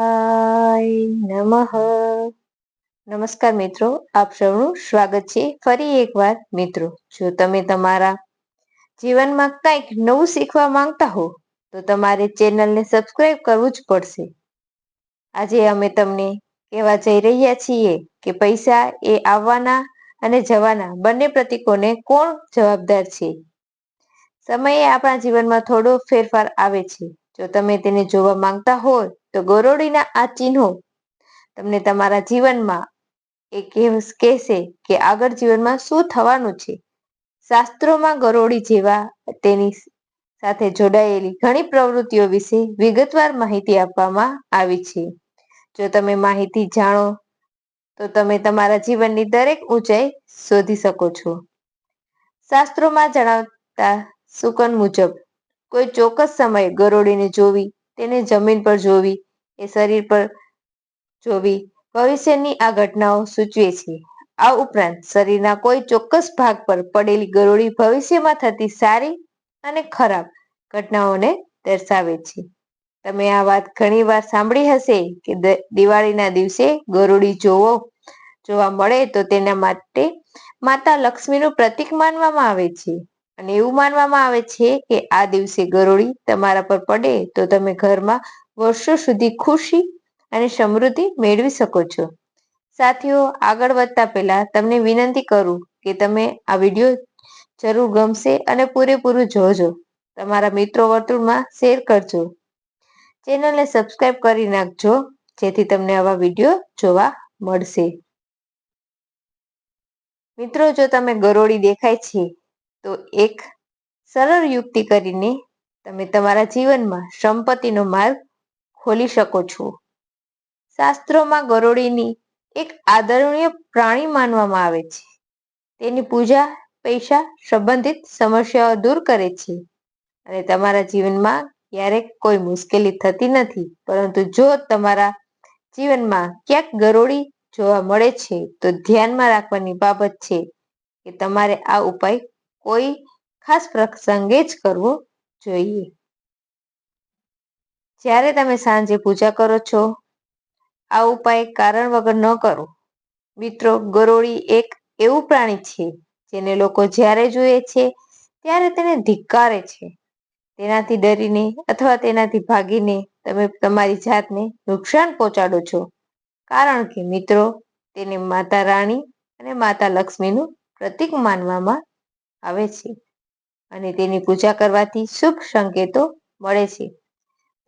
નમઃ. નમસ્કાર મિત્રો, આપ સૌનું સ્વાગત છે ફરી એકવાર. મિત્રો, જો તમે તમારા જીવનમાં કંઈક નવું શીખવા માંગતા હો, તો તમારે ચેનલને સબસ્ક્રાઇબ કરવું જ પડશે. આજે અમે તમને કહેવા જઈ રહ્યા છીએ કે પૈસા એ આવવાના અને જવાના બંને પ્રતીકોને કોણ જવાબદાર છે? સમયે આપણા જીવનમાં થોડો ફેરફાર આવે છે. જો તમે તેને જોવા માંગતા હોય તો ગોરોડીના આ ચિહ્નો તમને તમારા જીવનમાં એ કહેશે કે આગળ જીવનમાં શું થવાનું છે? શાસ્ત્રોમાં ગરોળી જેવા તેની સાથે જોડાયેલી ઘણી પ્રવૃત્તિઓ વિશે વિગતવાર માહિતી આપવામાં આવી છે. જો તમે માહિતી જાણો, તો તમે તમારા જીવનની દરેક ઊંચાઈ શોધી શકો છો. શાસ્ત્રોમાં જણાવતા સુકન મુજબ કોઈ ચોક્કસ સમયે ગરોળીને જોવી, તેને જમીન પર જોવી, એ શરીર પર જોવી, ભવિષ્યની આ ઘટનાઓ સૂચવે છે. આ ઉપરાંત શરીરના કોઈ ચોક્કસ ભાગ પર પડેલી ગરોળી ભવિષ્યમાં થતી સારી અને ખરાબ ઘટનાઓને દર્શાવે છે. તમે આ વાત ઘણી વાર સાંભળી હશે કે દિવાળીના દિવસે ગરોળી જોવો, જોવા મળે તો તેના માટે માતા લક્ષ્મીનું પ્રતીક માનવામાં આવે છે. અને એવું માનવામાં આવે છે કે આ દિવસે ગરોળી તમારા પર પડે તો તમે ઘરમાં વર્ષો સુધી ખુશી અને સમૃદ્ધિ મેળવી શકો છો. સાથીઓ, આગળ વધતા પહેલા તમને વિનંતી કરું કે તમે આ વીડિયો જરૂર ગમશે અને પૂરેપૂરું જોજો. તમારા મિત્રો વર્તુળમાં શેર કરજો. ચેનલને સબસ્ક્રાઇબ કરી નાખજો, જેથી તમને આવા વીડિયો જોવા મળશે. મિત્રો, જો તમે ગરોળી દેખાય છે તો એક સરળ યુક્તિ કરીને તમે તમારા જીવનમાં સંપત્તિનો માર્ગ ખોલી શકો છો. શાસ્ત્રોમાં ગરોળીની એક આદરણીય પ્રાણી માનવામાં આવે છે. તેની પૂજા પૈસા સંબંધિત સમસ્યાઓ દૂર કરે છે અને તમારા જીવનમાં ક્યારેક કોઈ મુશ્કેલી થતી નથી, પરંતુ જો તમારા જીવનમાં ક્યાંક ગરોળી જોવા મળે છે, તો ધ્યાનમાં રાખવાની બાબત છે કે તમારે આ ઉપાય કોઈ ખાસ પ્રસંગે જ કરવો જોઈએ. જ્યારે તમે સાંજે પૂજા કરો છો, આ ઉપાય કારણ વગર ન કરો. મિત્રો, ગરોળી એક એવું પ્રાણી છે જેને લોકો જ્યારે જુએ છે ત્યારે તેને ધિક્કારે છે. તેનાથી ડરીને અથવા તેનાથી ભાગીને તમે તમારી જાતને નુકસાન પહોંચાડો છો. કારણ કે મિત્રો, તેને માતા રાણી અને માતા લક્ષ્મીનું પ્રતીક માનવામાં આવે છે. અને તેની પૂજા કરવાથી શુભ સંકેતો મળે છે.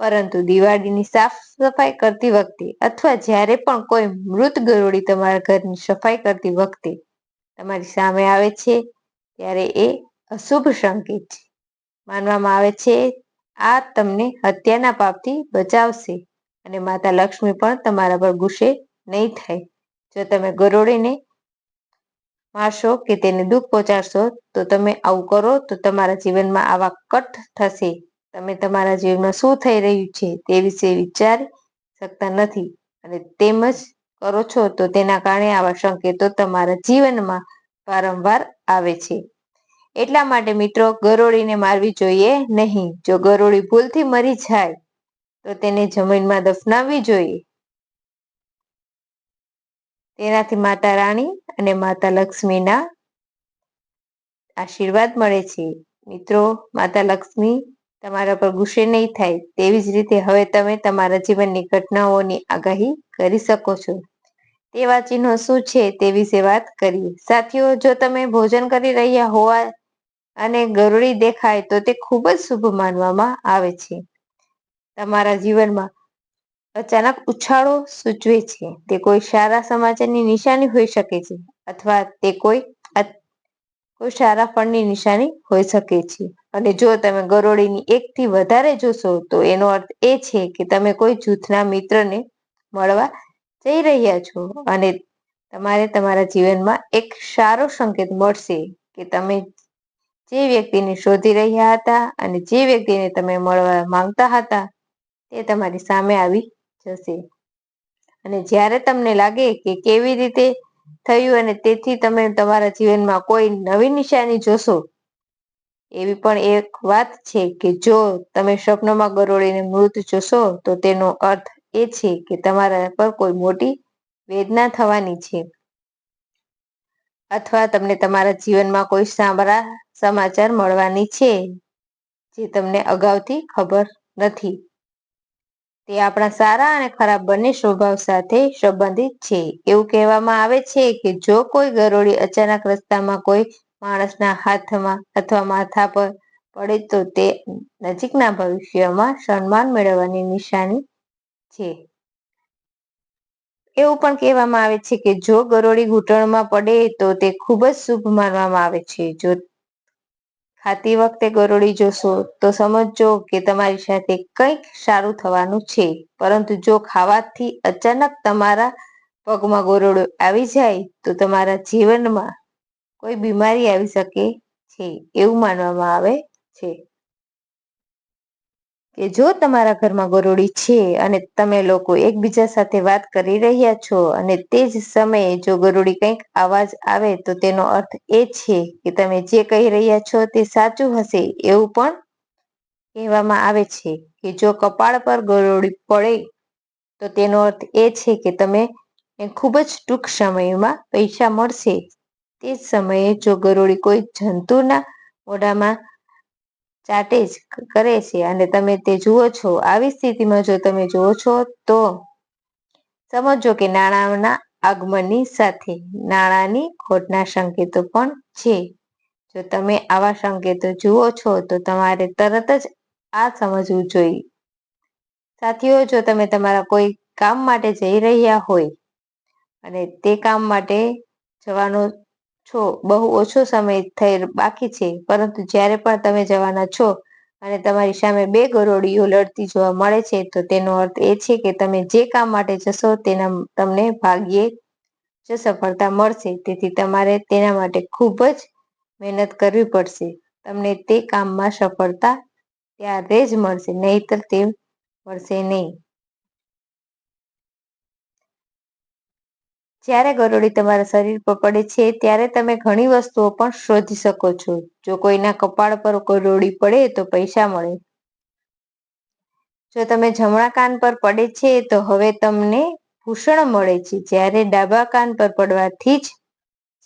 પરંતુ દિવાળીની સાફ સફાઈ કરતી વખતે અથવા જ્યારે પણ કોઈ મૃત ગરોળી તમારા ઘરની સફાઈ કરતી વખતે તમારી સામે આવે છે, ત્યારે એ અશુભ સંકેત છે. માનવામાં આવે છે, આ તમને હત્યાના પાપથી બચાવશે અને માતા લક્ષ્મી પણ તમારા પર ગુસ્સે નહીં થાય. જો તમે ગરોળીને મારશો કે તેને દુઃખ પહોંચાડશો, તો તમે આવું કરો, તો તમારા જીવનમાં આવા કટ થશે. તમે તમારા જીવનમાં શું થઈ રહ્યું છે તે વિશે વિચારી શકતા નથી અને તેમજ કરો છો તો તેના કારણે આવા સંકેતો તમારા જીવનમાં વારંવાર આવે છે. એટલા માટે મિત્રો, ગરોળીને મારવી જોઈએ નહીં. જો ગરોળી ભૂલથી મરી જાય, તો તેને જમીનમાં દફનાવવી જોઈએ. તેનાથી માતા રાણી અને માતા લક્ષ્મીના આશીર્વાદ મળે છે. મિત્રો, માતા લક્ષ્મી તમારા પર ગુસ્સે નહીં થાય, તેવી જ રીતે હવે તમે તમારા જીવનની ઘટનાઓની આગાહી કરી શકો છો. તેવા ચિહ્નો શું છે તે વિશે વાત કરીએ. સાથીઓ, જો તમે ભોજન કરી રહ્યા હોવા અને ગરુડી દેખાય તો તે ખૂબ જ શુભ માનવામાં આવે છે. તમારા જીવનમાં અચાનક ઉછાળો સૂચવે છે. તે કોઈ સારા સમાચારની નિશાની હોઈ શકે છે અથવા તે કોઈ કોઈ સારા ફળની નિશાની હોઈ શકે છે. અને જો તમે ગરોળીની એકથી વધારે જોશો, તો એનો અર્થ એ છે કે તમે કોઈ જૂથના મિત્રને મળવા જઈ રહ્યા છો અને તમારે તમારા જીવનમાં એક સારો સંકેત મળશે કે તમે જે વ્યક્તિને શોધી રહ્યા હતા અને જે વ્યક્તિને તમે મળવા માંગતા હતા તે તમારી સામે આવી જશે. અને જ્યારે તમને લાગે કે કેવી રીતે થયું અને તેથી તમે તમારા જીવનમાં કોઈ નવી નિશાની જોશો, એવી પણ એક વાત છે કે જો તમે સ્વપ્નમાં ગરોળીને મૃત જોશો, તો તેનો અર્થ એ છે કે તમારા પર કોઈ મોટી વેદના થવાની છે. અથવા તમને તમારા જીવનમાં કોઈ સાંભળા સમાચાર મળવાની છે, જે તમને અગાઉથી ખબર નથી. તે આપણા સારા અને ખરાબ બંને સ્વભાવ સાથે સંબંધિત છે. એવું કહેવામાં આવે છે કે જો કોઈ ગરોળી અચાનક રસ્તામાં કોઈ માણસના હાથમાં અથવા માથા પર પડે તો તે નજીકના ભવિષ્યમાં સન્માન મેળવવાની નિશાની છે. એવું પણ કહેવામાં આવે છે કે જો ગરોળી ઘૂંટણમાં પડે તો તે ખૂબ જ શુભ માનવામાં આવે છે. જો ખાતી વખતે ગરોળી જોશો તો સમજો કે તમારી સાથે કંઈક સારું થવાનું છે. પરંતુ જો ખાવાથી અચાનક તમારા પગમાં ગરોળો આવી જાય તો તમારા જીવનમાં કોઈ બીમારી આવી શકે છે એવું માનવામાં આવે છે. કે જો તમારા ઘરમાં ગરોળી છે અને તમે લોકો એકબીજા સાથે વાત કરી રહ્યા છો અને તે જ સમયે જો ગરોળી કંઈક અવાજ આવે તો તેનો અર્થ એ છે કે તમે જે કહી રહ્યા છો તે સાચું હશે એવું પણ કહેવામાં આવે છે કે જો કપાળ પર ગરોળી પડે તો તેનો અર્થ એ છે કે તમે ખૂબ જ ટૂંક સમયમાં પૈસા મળશે. તે જ સમયે જો ગરોળી કોઈ જંતુના મોઢામાં ચાટે જ કરે છે. અને તમે તે જુઓ છો. આવી સ્થિતિમાં જો તમે જુઓ છો, તો સમજો કે નાણાંના આગમનની સાથે નાણાંની ખોટના સંકેતો પણ છે. જો તમે આવા સંકેતો જુઓ છો, તો તમારે તરત જ આ સમજવું જોઈએ સાથીઓ, જો તમે તમારા કોઈ કામ માટે જઈ રહ્યા હોય અને તે કામ માટે જવાનો છો, બહુ ઓછો સમય થઈ બાકી છે, પરંતુ જ્યારે પણ તમે જવાના છો અને તમારી સામે બે ગરોળીઓ લડતી જોવા મળે છે, તો તેનો અર્થ એ છે કે તમે જે કામ માટે જશો તેના તમને ભાગ્યે જ સફળતા મળશે. તેથી તમારે તેના માટે ખૂબ જ મહેનત કરવી પડશે. તમને તે કામમાં સફળતા ત્યારે જ મળશે, નહીતર તે મળશે નહીં. જ્યારે ગરોળી તમારા શરીર પર પડે છે, ત્યારે તમે ઘણી વસ્તુઓ પણ શોધી શકો છો. જો કોઈના કપાળ પર ગરોળી પડે, તો પૈસા મળે. જો તમે જમણા કાન પર પડે છે, તો હવે તમને ભૂષણ મળે છે. જ્યારે ડાબા કાન પર પડવાથી જ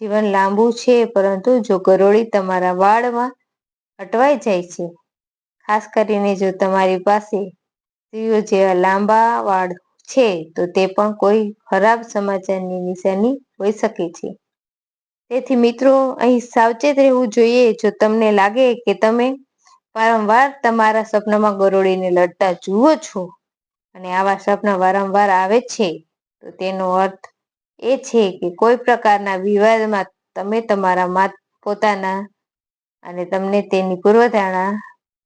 જીવન લાંબુ છે, પરંતુ જો ગરોળી તમારા વાળમાં અટવાઈ જાય છે, ખાસ કરીને જો તમારી પાસે સ્ત્રીઓ જેવા લાંબા વાળ છે, તો તે પણ કોઈ ખરાબ સમાચારની નિશાની હોઈ શકે છે. તેથી મિત્રો, અહીં સાવચેત રહેવું જોઈએ જો તમને લાગે કે તમે વારંવાર તમારા સપનામાં ગરોળીને લડતા જુઓ છો અને આવા સપના વારંવાર આવે છે, તો તેનો અર્થ એ છે કે કોઈ પ્રકારના વિવાદમાં તમે તમારા માત પોતાના અને તમને તેની પૂર્વધારણા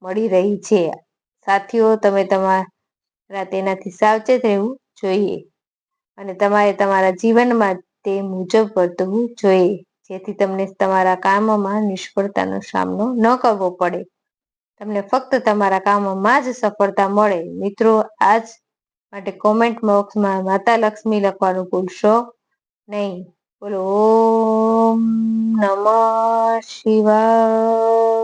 મળી રહી છે. સાથીઓ, તમે તમારા તેનાથી સાવચેત રહેવું જોઈએ. અને તમારે તમારા જીવનમાં તે મુજબ વર્તવું જોઈએ, જેથી તમને તમારા કામમાં નિષ્ફળતાનો સામનો ન કરવો પડે. તમને ફક્ત તમારા કામમાં જ સફળતા મળે. મિત્રો, આજ માટે કોમેન્ટ બોક્સમાં માતા લક્ષ્મી લખવાનું ભૂલશો નહીં. બોલો, ઓમ નમઃ શિવાય.